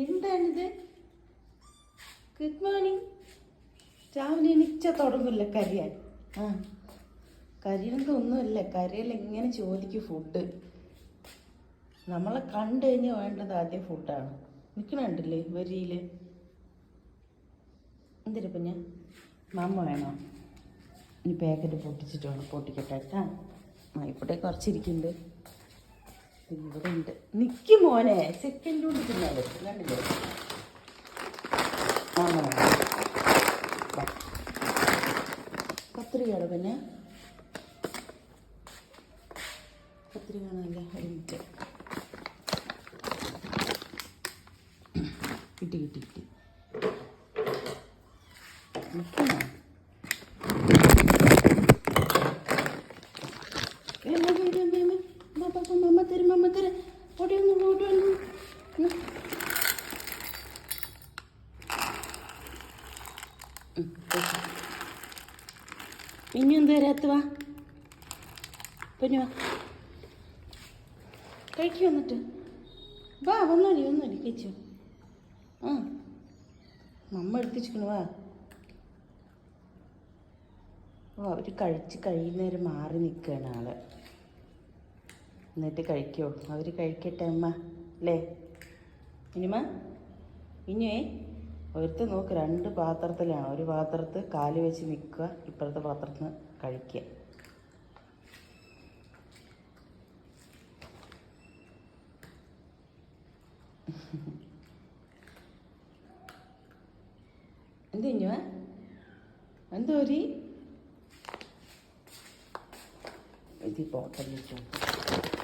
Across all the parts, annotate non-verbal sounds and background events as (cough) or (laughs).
എന്താണിത്? Good morning രാവിലെ എനിച്ച തുടങ്ങില്ല കരിയാൻ? ആ കരിയണത് ഒന്നുമില്ല കരിയൽ ഇങ്ങനെ ചോദിക്കും ഫുഡ് നമ്മളെ കണ്ടു കഴിഞ്ഞാൽ വേണ്ടത് ആദ്യം ഫുഡാണ് നിൽക്കണുണ്ടല്ലേ വരിയിൽ എന്തിനാ പിന്നെ മമ്മ വേണോ? ഇനി പാക്കറ്റ് പൊട്ടിച്ചിട്ട് വേണം പൊട്ടിക്കട്ടെ കേട്ടാ. ആ ഇവിടെ കുറച്ചിരിക്കുന്നുണ്ട്. പിന്നെ ഇവിടെ ഉണ്ട് നിൽക്കും മോനെ സെക്കൻഡ് കൊണ്ട് തിന്നാലോ കണ്ടില്ലേ? ആ. കത്രികയാണ് പിന്നെ. കത്രിക ഒരു മിനിറ്റ്. കിട്ടി കിട്ടി കിട്ടി. നിൽക്കണോ എന്നാ വേണ്ട അമ്മ ബാബാ മമ്മ തരും മമ്മ തരും ഓടി വന്നു ഓടി വന്നു ഉം. ഇനി എന്താ വരാത്ത വാ. കഴിക്കു വന്നിട്ട്. വാ വന്നോലി വന്നോലി കഴിച്ചു. ആ. മമ്മ എടുത്തിച്ചിക്കണു വാ. ഓ അവർ കഴിച്ച് കഴിയുന്നേരം മാറി നിൽക്കുകയാണ് ആൾ. എന്നിട്ട് കഴിക്കോ. അവർ കഴിക്കട്ടെ അമ്മ. അല്ലേ? ഇനിമ ഇനിയേ ഒരുത്ത നോക്ക് രണ്ട് പാത്രത്തിലാണ്. ഒരു പാത്രത്ത് കാൽ വെച്ച് നിൽക്കുക ഇപ്പുറത്തെ പാത്രത്തിൽ നിന്ന് കഴിക്കുക. എന്ത് എന്തോരി ഇത് പോട്ടലിട്ടു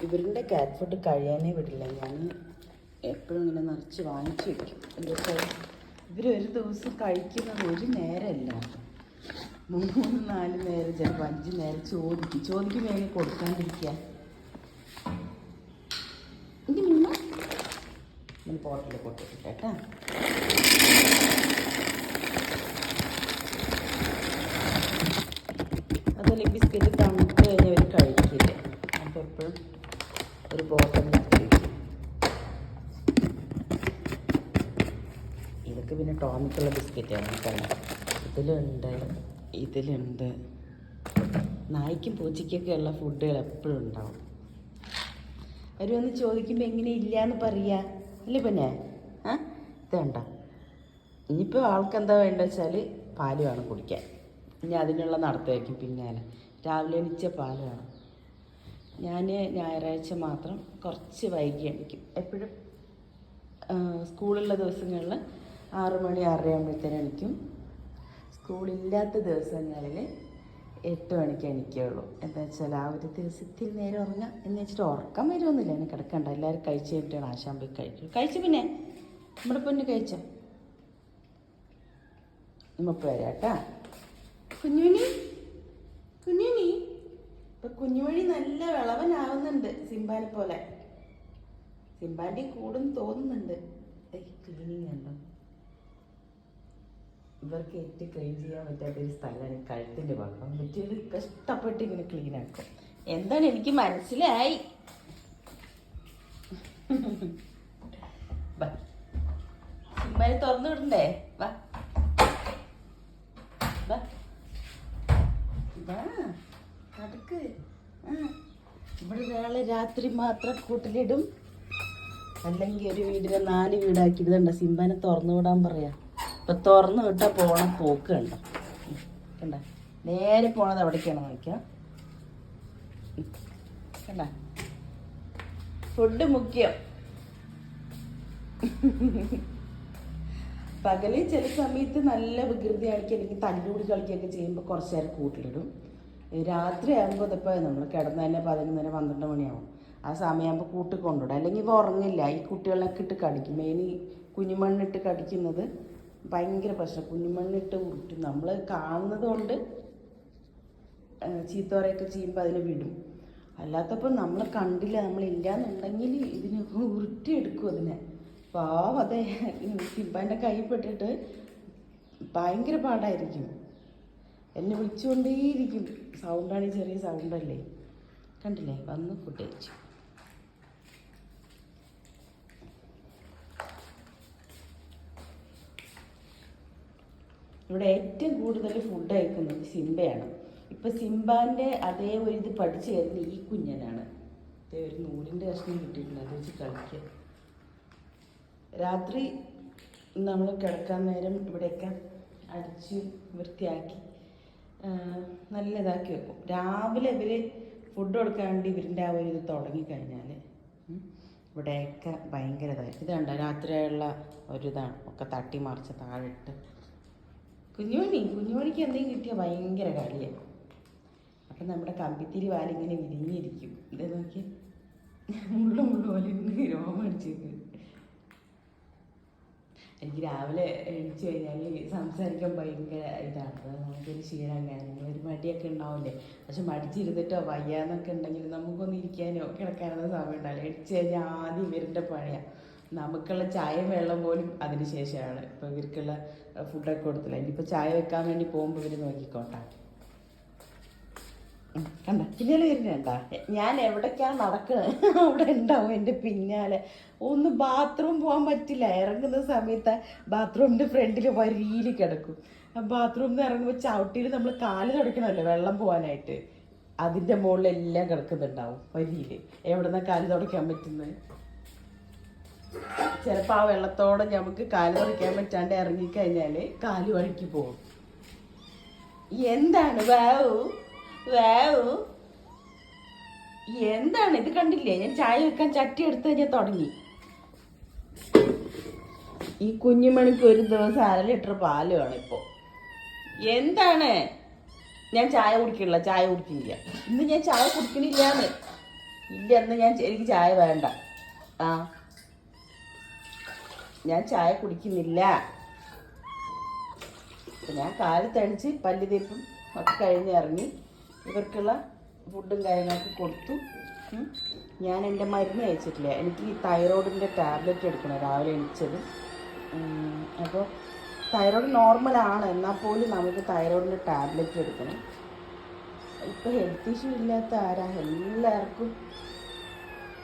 ഇവരുടെ കാറ്റ് ഫുഡ് കഴിയാനേ വിടില്ല. ഞാൻ എപ്പോഴും ഇങ്ങനെ നിറച്ച് വാങ്ങിച്ചു വെക്കും. എന്താ ഇവരൊരു ദിവസം കഴിക്കുന്നത് ഒരു നേരമല്ല. മൂന്ന് നാല് നേരം ചിലപ്പോൾ അഞ്ച് നേരം ചോദിക്കും. ചോദിക്കും വേഗം കൊടുക്കാണ്ടിരിക്കുക. ഇനി മുന്നേ ഞാൻ പോട്ടിൽ പൊട്ടിട്ട് കേട്ടാ. ബിസ്ക്കറ്റ് തണുത്ത് കഴിഞ്ഞാൽ അവർ കഴിക്കില്ല അപ്പോൾ എപ്പോഴും ഒരു ബോട്ടലിൽ കഴിക്കും ഇതൊക്കെ പിന്നെ ടോമിക്കുള്ള ബിസ്ക്കറ്റാണ് കാരണം ഇതിലുണ്ട് ഇതിലുണ്ട്. നായ്ക്കും പൂച്ചയ്ക്കൊക്കെ ഉള്ള ഫുഡുകൾ എപ്പോഴും ഉണ്ടാവും. അവർ വന്ന് ചോദിക്കുമ്പോൾ എങ്ങനെ ഇല്ല എന്ന് പറയാ. അല്ലേ പിന്നെ? ആ? ഇതേണ്ട ഇനിയിപ്പോൾ ആൾക്കെന്താ വേണ്ടത് വെച്ചാൽ പാൽ വേണം കുടിക്കാൻ. ഇനി അതിനുള്ള നടത്തമായിരിക്കും പിന്നാലെ. രാവിലെ എണീച്ച പാൽ വേണം. ഞാൻ ഞായറാഴ്ച മാത്രം കുറച്ച് വൈകി എണിക്കും. എപ്പോഴും സ്കൂളുള്ള ദിവസങ്ങളിൽ ആറ് മണി ആറര ആകുമ്പോഴത്തേനും എണിക്കും. സ്കൂളില്ലാത്ത ദിവസങ്ങളിൽ എട്ട് മണിക്ക് എണിക്കുകയുള്ളൂ എന്താ വെച്ചാൽ ആ ഒരു ദിവസത്തിൽ നേരം ഉറങ്ങാം. എന്ന് വെച്ചിട്ട് ഉറക്കം വരുമൊന്നുമില്ല എന്നെ കിടക്കണ്ട. എല്ലാവരും കഴിച്ച് കഴിഞ്ഞിട്ടാണ് ആശാൻ പോയി കഴിക്കും കഴിച്ചു പിന്നെ. നമ്മുടെ പൊന്നു കഴിച്ചോ? മുപ്പ വരാം കേട്ടാ. കുഞ്ഞുമണി കുഞ്ഞുമണി ഇപ്പൊ കുഞ്ഞുമണി നല്ല വിളവനാവുന്നുണ്ട് സിംബാനെ പോലെ. സിംബാന്റെ കൂടും തോന്നുന്നുണ്ട്. ക്ലീനിങ് ഉണ്ടോ? ഇവർക്ക് ഏറ്റവും ക്ലീൻ ചെയ്യാൻ പറ്റാത്ത ഒരു സ്ഥലമാണ് കഴുത്തിന്റെ ഭാഗം. പറ്റിയത് കഷ്ടപ്പെട്ട് ഇങ്ങനെ ക്ലീൻ ആക്കും. എന്താണ് എനിക്ക് മനസ്സിലായി. സിംബാനെ തുറന്നു വിടണ്ടേ? വാ. ഇവിടെ ഒരാളെ രാത്രി മാത്രം കൂട്ടിലിടും. അല്ലെങ്കിൽ ഒരു വീടിനെ നാല് വീടാക്കിയിടുന്നുണ്ട് സിംബാനെ തുറന്നു വിടാൻ പറയാ. ഇപ്പൊ തുറന്നു വിട്ടാ പോണ പോക്ക് കണ്ട? കണ്ട? നേരെ പോണത് എവിടേക്കാണ് നോക്കാം കണ്ട? ഫുഡ് മുഖ്യം. പകൽ ചില സമയത്ത് നല്ല വികൃതി കാണിക്കുക അല്ലെങ്കിൽ തല്ലുകൂടി കളിക്കുകയൊക്കെ ചെയ്യുമ്പോൾ കുറച്ച് നേരം കൂട്ടിലിടും. രാത്രി ആകുമ്പോൾ ഇതിപ്പോൾ നമ്മൾ കിടന്ന് തന്നെ പതിനൊന്നര പന്ത്രണ്ട് മണിയാവും. ആ സമയമാകുമ്പോൾ കൂട്ടി കൊണ്ടുവിടും. അല്ലെങ്കിൽ ഇവ ഉറങ്ങില്ല. ഈ കുട്ടികളൊക്കെ ഇട്ട് കടിക്കും. മെയിൻ കുഞ്ഞുമണ്ണിട്ട് കടിക്കുന്നത് ഭയങ്കര പ്രശ്നം. കുഞ്ഞുമണ്ണിട്ട് ഉരുട്ടും. നമ്മൾ കാണുന്നത് കൊണ്ട് ചീത്തോറയൊക്കെ ചെയ്യുമ്പോൾ അതിനെ വിടും. അല്ലാത്തപ്പോൾ നമ്മൾ കണ്ടില്ല നമ്മളില്ല എന്നുണ്ടെങ്കിൽ ഇതിന് ഉരുട്ടിയെടുക്കും അതിനെ. പാവം അതെ. സിബാന്റെ കൈ പെട്ടിട്ട് ഭയങ്കര പാടായിരിക്കും. എന്നെ വിളിച്ചുകൊണ്ടേയിരിക്കും സൗണ്ടാണ് ചെറിയ സൗണ്ടല്ലേ? കണ്ടില്ലേ? വന്ന് ഫുഡ് ഇവിടെ ഏറ്റവും കൂടുതൽ ഫുഡ് കഴിക്കുന്നത് സിംബയാണ്. ഇപ്പം സിംബാന്റെ അതേ ഒരു ഇത് പഠിച്ചു കയറുന്ന ഈ കുഞ്ഞനാണ്. അതേ ഒരു നൂലിന്റെ കഷ്ണം കിട്ടിയിട്ടുണ്ട് അത് വെച്ച് കളിക്കുക രാത്രി നമ്മൾ കിടക്കാൻ നേരം ഇവിടെയൊക്കെ അടിച്ച് വൃത്തിയാക്കി നല്ല ഇതാക്കി വെക്കും. രാവിലെ ഇവർ ഫുഡ് കൊടുക്കാൻ വേണ്ടി ഇവരിന്റെ ആ ഒരു ഇത് തുടങ്ങിക്കഴിഞ്ഞാൽ ഇവിടെയൊക്കെ ഭയങ്കര ഇതായിരിക്കും ഇത് രാത്രിയുള്ള ഒരിതാണ് ഒക്കെ തട്ടി മറിച്ച് താഴിട്ട് കുഞ്ഞുമണി കുഞ്ഞുമണിക്ക് എന്തെങ്കിലും കിട്ടിയാൽ ഭയങ്കര കളിയാണ് അപ്പം നമ്മുടെ കമ്പിത്തിരി വാലിങ്ങനെ വിരിഞ്ഞിരിക്കും. ഇത് നോക്കി മുള്ളു മുള്ളു പോലെ രോമം അടിച്ചേക്ക്. എനിക്ക് രാവിലെ എണിച്ചു കഴിഞ്ഞാൽ സംസാരിക്കാൻ ഭയങ്കര ഇതാണ്. നമുക്കൊരു ക്ഷീണം കാര്യങ്ങൾ ഒരു മടിയൊക്കെ ഉണ്ടാവില്ലേ? പക്ഷെ മടിച്ചിരുന്നിട്ടോ വയ്യാന്നൊക്കെ ഉണ്ടെങ്കിൽ നമുക്കൊന്ന് ഇരിക്കാനോ കിടക്കാനോ സമയം ഉണ്ടാവില്ല. എണിച്ചു കഴിഞ്ഞാൽ ആദ്യം ഇവരുടെ പഴയ നമുക്കുള്ള ചായയും വെള്ളം പോലും അതിന് ശേഷമാണ്. ഇപ്പോൾ ഇവർക്കുള്ള ഫുഡൊക്കെ കൊടുത്തില്ല. ഇനിയിപ്പോൾ ചായ വെക്കാൻ വേണ്ടി പോകുമ്പോൾ ഇവർ നോക്കിക്കോട്ടെ. കണ്ട? പിന്നാലെ വരുന്നുണ്ട ഞാൻ എവിടേക്കാ നടക്കുന്നത് (laughs) അവിടെ ഉണ്ടാവും എന്റെ പിന്നാലെ. ഒന്ന് ബാത്റൂം പോകാൻ പറ്റില്ല. ഇറങ്ങുന്ന സമയത്ത് ബാത്റൂമിന്റെ ഫ്രണ്ടിൽ വരിയിൽ കിടക്കും. ബാത്റൂമിൽ നിന്ന് ഇറങ്ങുമ്പോൾ ചവിട്ടിയിൽ നമ്മൾ കാൽ തുടയ്ക്കണമല്ലോ വെള്ളം പോകാനായിട്ട് അതിന്റെ മുകളിലെല്ലാം കിടക്കുന്നുണ്ടാവും വരിയിൽ എവിടെ നിന്നാണ് കാൽ തുടയ്ക്കാൻ പറ്റുന്നത്? ചിലപ്പോൾ ആ വെള്ളത്തോടെ നമുക്ക് കാൽ തുടയ്ക്കാൻ പറ്റാണ്ട് ഇറങ്ങിക്കഴിഞ്ഞാൽ കാൽ വഴിക്ക് പോകും. എന്താണ്? വാവു വാവു എന്താണ്? ഇത് കണ്ടില്ലേ? ഞാൻ ചായ വെക്കാൻ ചട്ടി എടുത്ത് ഞാൻ തുടങ്ങി. ഈ കുഞ്ഞുമണിക്ക് ഒരു ദിവസം അര ലിറ്റർ പാൽ വേണം ഇപ്പോൾ എന്താണ്? ഞാൻ ചായ കുടിക്കണില്ല ചായ കുടിക്കില്ല. ഇന്ന് ഞാൻ ചായ കുടിക്കണില്ലാന്ന്. ഇല്ല എന്ന് ഞാൻ എനിക്ക് ചായ വേണ്ട. ആ. ഞാൻ ചായ കുടിക്കുന്നില്ല. ഞാൻ കാലത്തണിച്ച് പല്ല് തേപ്പും ഒക്കെ കഴിഞ്ഞ് ഇറങ്ങി ഇവർക്കുള്ള ഫുഡും കാര്യങ്ങളൊക്കെ കൊടുത്തു. ഞാൻ എന്റെ മരുന്ന് കഴിച്ചിട്ടില്ല. എനിക്ക് ഈ തൈറോയിഡിന്റെ ടാബ്ലറ്റ് എടുക്കണം രാവിലെ എണിച്ചത്. അപ്പോൾ തൈറോയ്ഡ് നോർമലാണ് എന്നാൽ പോലും നമുക്ക് തൈറോയിഡിന്റെ ടാബ്ലറ്റ് എടുക്കണം. ഇപ്പോൾ ഹെൽത്ത് ഇഷ്യൂ ഇല്ലാത്ത ആരാ? എല്ലാവർക്കും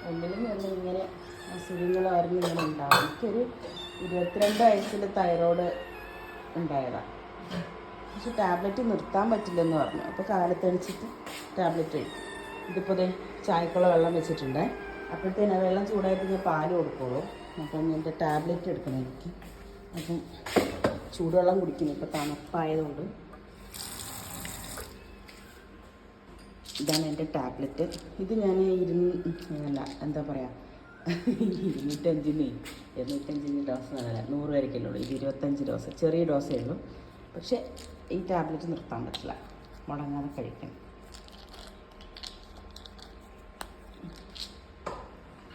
ഒന്നിലും ഒന്നും ഇങ്ങനെ അസുഖങ്ങളായിരുന്നു ഇങ്ങനെ ഉണ്ടാവും എനിക്കൊരു ഇരുപത്തിരണ്ട് വയസ്സിൽ തൈറോയ്ഡ് ഉണ്ടായതാണ് പക്ഷെ ടാബ്ലറ്റ് നിർത്താൻ പറ്റില്ലെന്ന് പറഞ്ഞു. അപ്പോൾ കാലത്തടിച്ചിട്ട് ടാബ്ലറ്റ് കഴിക്കും. ഇതിപ്പോൾ ദേ ചായക്കുള്ള വെള്ളം വെച്ചിട്ടുണ്ട്. അപ്പോഴത്തേന് വെള്ളം ചൂടായിട്ട് ഞാൻ പാൽ കൊടുക്കുള്ളൂ. അപ്പം എന്റെ ടാബ്ലറ്റ് എടുക്കണം എനിക്ക്. അപ്പം ചൂടുവെള്ളം കുടിക്കുന്നു. ഇപ്പോൾ തണുപ്പായതുകൊണ്ട് ഇതാണ് എന്റെ ടാബ്ലറ്റ്. ഇത് ഞാൻ ഇരുന്ന് അല്ല എന്താ പറയുക ഇരുന്നൂറ്റഞ്ചിന് ഇരുന്നൂറ്റഞ്ചിന് ഡോസ് നല്ല നൂറ് വരയ്ക്കല്ലേ ഉള്ളൂ. ഇത് ഇരുപത്തഞ്ച് ഡോസ് ചെറിയ ഡോസേ ഉള്ളൂ. പക്ഷേ ഈ ടാബ്ലറ്റ് നിർത്താൻ പറ്റില്ല. മുടങ്ങാതെ കഴിക്കണം.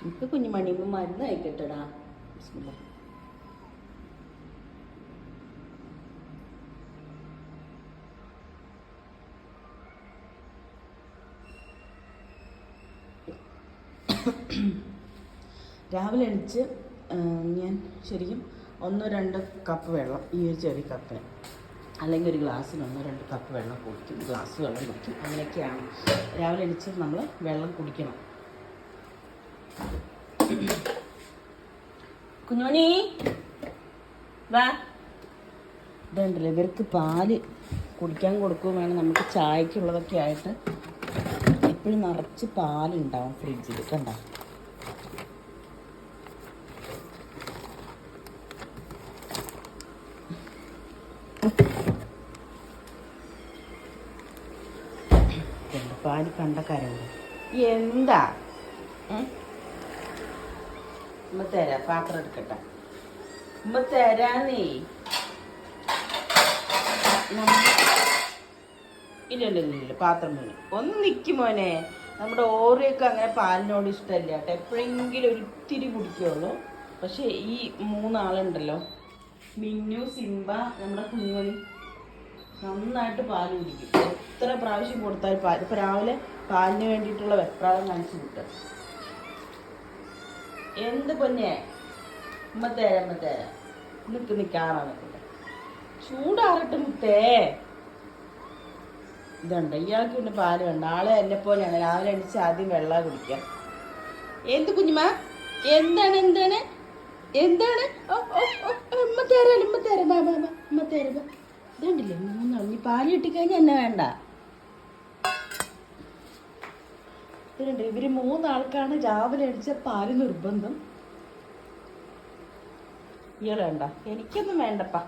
എനിക്ക് കുഞ്ഞുമണിയുമ്പോൾ മരുന്ന് കഴിക്കട്ടെടാ. രാവിലെ എണിച്ച് ഞാൻ ശരിക്കും ഒന്നോ രണ്ട് കപ്പ് വെള്ളം ഈ ഒരു ചെറിയ കപ്പിന് അല്ലെങ്കിൽ ഒരു ഗ്ലാസ്സിന് ഒന്നോ രണ്ട് കപ്പ് വെള്ളം കുടിക്കും. ഗ്ലാസ് വെള്ളം കുടിക്കും. അങ്ങനെയൊക്കെയാണ്. രാവിലെ എണിച്ച് നമ്മൾ വെള്ളം കുടിക്കണം. കുഞ്ഞോണി വാ. ഇതുണ്ടല്ലോ ഇവർക്ക് പാൽ കുടിക്കാൻ കൊടുക്കുകയും വേണം. നമുക്ക് ചായക്കുള്ളതൊക്കെ ആയിട്ട് എപ്പോഴും നിറച്ച് പാലുണ്ടാവും ഫ്രിഡ്ജിൽ കണ്ടോ ഇതുണ്ട്, പാൽ കണ്ട കരണ്ട് എന്താ? ഉമ്മ തരാ പാത്രം എടുക്കട്ടെ. ഉമ്മ ഇല്ല ഇല്ല ഇല്ല പാത്രം മോനെ ഒന്ന് നിൽക്കും മോനെ. നമ്മുടെ ഓറിയൊക്കെ അങ്ങനെ പാലിനോട് ഇഷ്ടമല്ല കേട്ടോ. എപ്പോഴെങ്കിലും ഒരിത്തിരി കുടിക്കുള്ളൂ. പക്ഷേ ഈ മൂന്നാളുണ്ടല്ലോ. മിന്നു സിംബ നമ്മുടെ കുഞ്ഞുമണി നന്നായിട്ട് പാൽ കുടിക്കും. എത്ര പ്രാവശ്യം കൊടുത്താൽ പാൽ ഇപ്പം രാവിലെ പാലിന് വേണ്ടിയിട്ടുള്ള വെപ്രാളം കാണിച്ചു കിട്ടും എന്ത് പൊന്നെ? ഉമ്മത്തേര ഉമ്മത്തേര നിക്ക് നിൽക്കാറാ നിൽക്കട്ടെ ചൂടാറട്ടെ മുത്തേ. ഇതുണ്ട്. ഇയാൾക്ക് പിന്നെ പാൽ വേണ്ട. ആളെ എന്നെ പോലെയാണ്. രാവിലെ എണീച്ച് ആദ്യം വെള്ളം കുടിക്കാം. എന്ത് കുഞ്ഞുമ? എന്താണ് എന്താണ്? എന്താണ്? ഓ, ഓ, ബാബാ ബാ ബാ ബാ. ഇതുണ്ടല്ലേ മൂന്നാൾ ഇനി പാൽ കിട്ടിക്കഴിഞ്ഞാൽ എന്നെ വേണ്ട. ഇതുണ്ട് ഇവർ മൂന്നാൾക്കാണ് രാവിലെ അടിച്ച പാൽ നിർബന്ധം. ഇയാൾ വേണ്ട എനിക്കൊന്നും വേണ്ടപ്പാ.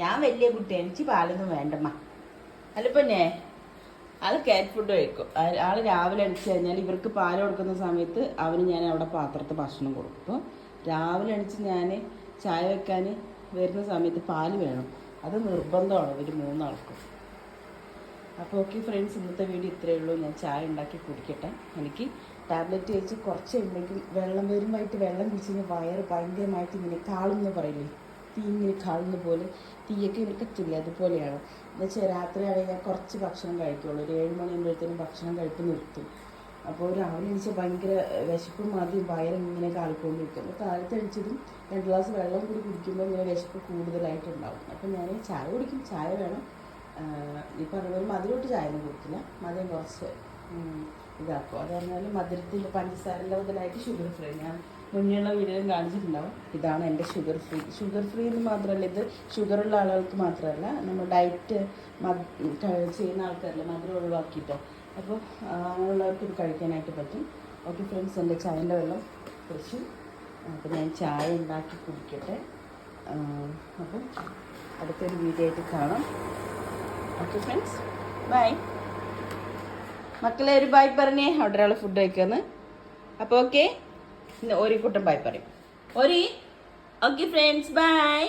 ഞാൻ വലിയ കുട്ടി എനിക്ക് പാലൊന്നും വേണ്ടമ്മ. അല്ല പിന്നെ ആൾ കാറ്റ് ഫുഡ് കഴിക്കും ആൾ രാവിലെ അടിച്ചു കഴിഞ്ഞാൽ ഇവർക്ക് പാൽ കൊടുക്കുന്ന സമയത്ത് അവന് ഞാൻ അവിടെ പാത്രത്തിൽ ഭക്ഷണം കൊടുക്കും. അപ്പോൾ രാവിലെ അടിച്ച് ഞാൻ ചായ വെക്കാൻ വരുന്ന സമയത്ത് പാൽ വേണം. അത് നിർബന്ധമാണ് ഇവർ മൂന്നാൾക്കും. അപ്പോൾ ഓക്കെ ഫ്രണ്ട്സ് ഇന്നത്തെ വീഡിയോ ഇത്രയേ ഉള്ളൂ. ഞാൻ ചായ ഉണ്ടാക്കി കുടിക്കട്ടെ. എനിക്ക് ടാബ്ലറ്റ് കഴിച്ച് കുറച്ച് ഉണ്ടെങ്കിൽ വെള്ളം വരുമായിട്ട് വെള്ളം കുടിച്ച് കഴിഞ്ഞാൽ വയറ് ഭയങ്കരമായിട്ട് ഇങ്ങനെ കാളുന്ന് പറയില്ലേ? തീ ഇങ്ങനെ കാളുന്ന പോലെ തീയൊക്കെ എടുക്കത്തില്ല അതുപോലെയാണ്. എന്നുവെച്ചാൽ രാത്രിയാണെങ്കിൽ ഞാൻ കുറച്ച് ഭക്ഷണം കഴിക്കുള്ളൂ. ഒരു ഏഴ് മണിയാകുമ്പോഴത്തേനും ഭക്ഷണം കഴിപ്പ് നിർത്തും. അപ്പോൾ രാവിലെ എണീച്ച് ഭയങ്കര വിശപ്പും മാതി വയറും ഇങ്ങനെ കാളിക്കൊണ്ടിരിക്കും അപ്പോൾ കാലത്ത് അടിച്ചതും രണ്ട് ഗ്ലാസ് വെള്ളം കൂടി കുടിക്കുമ്പോൾ ഇങ്ങനെ വിശപ്പ് കൂടുതലായിട്ടുണ്ടാവും. അപ്പോൾ ഞാൻ ചായ കുടിക്കും. ചായ വേണം. ഈ പറഞ്ഞ പോലെ ചായ ഒന്നും കുടിക്കില്ല. മധുരം കുറച്ച് ഇതാക്കും. അത് പറഞ്ഞാൽ മധുരത്തിൽ പഞ്ചസാര മുതലായിട്ട് ഷുഗർ ഫ്രീ ഞാൻ മുന്നെയുള്ള വീഡിയോയും കാണിച്ചിട്ടുണ്ടാവും. ഇതാണ് എന്റെ ഷുഗർ ഫ്രീ ഷുഗർ ഫ്രീ എന്ന് മാത്രമല്ല ഇത് ഷുഗറുള്ള ആളുകൾക്ക് മാത്രമല്ല നമ്മൾ ഡയറ്റ് ചെയ്യുന്ന ആൾക്കാരല്ല മധുരം ഒഴിവാക്കിയിട്ടോ. അപ്പോൾ അങ്ങനെയുള്ളവർക്ക് ഇത് കഴിക്കാനായിട്ട് പറ്റും. ഓക്കെ ഫ്രണ്ട്സ് എന്റെ ചായന്റെ വെള്ളം കുറച്ച് അപ്പോൾ ഞാൻ ചായ ഉണ്ടാക്കി കുടിക്കട്ടെ. അപ്പം അടുത്തൊരു വീഡിയോ ആയിട്ട് കാണാം. ഓക്കെ ഫ്രണ്ട്സ് ബൈ മക്കളെ ഒരു ബായ് പറഞ്ഞേ. അവിടെ ഒരാൾ ഫുഡ് കഴിക്കാന്ന്. അപ്പോൾ ഓക്കെ ഒരു കൂട്ടം ബായ് പറയും. ഒരു ഓക്കെ ഫ്രണ്ട്സ് ബൈ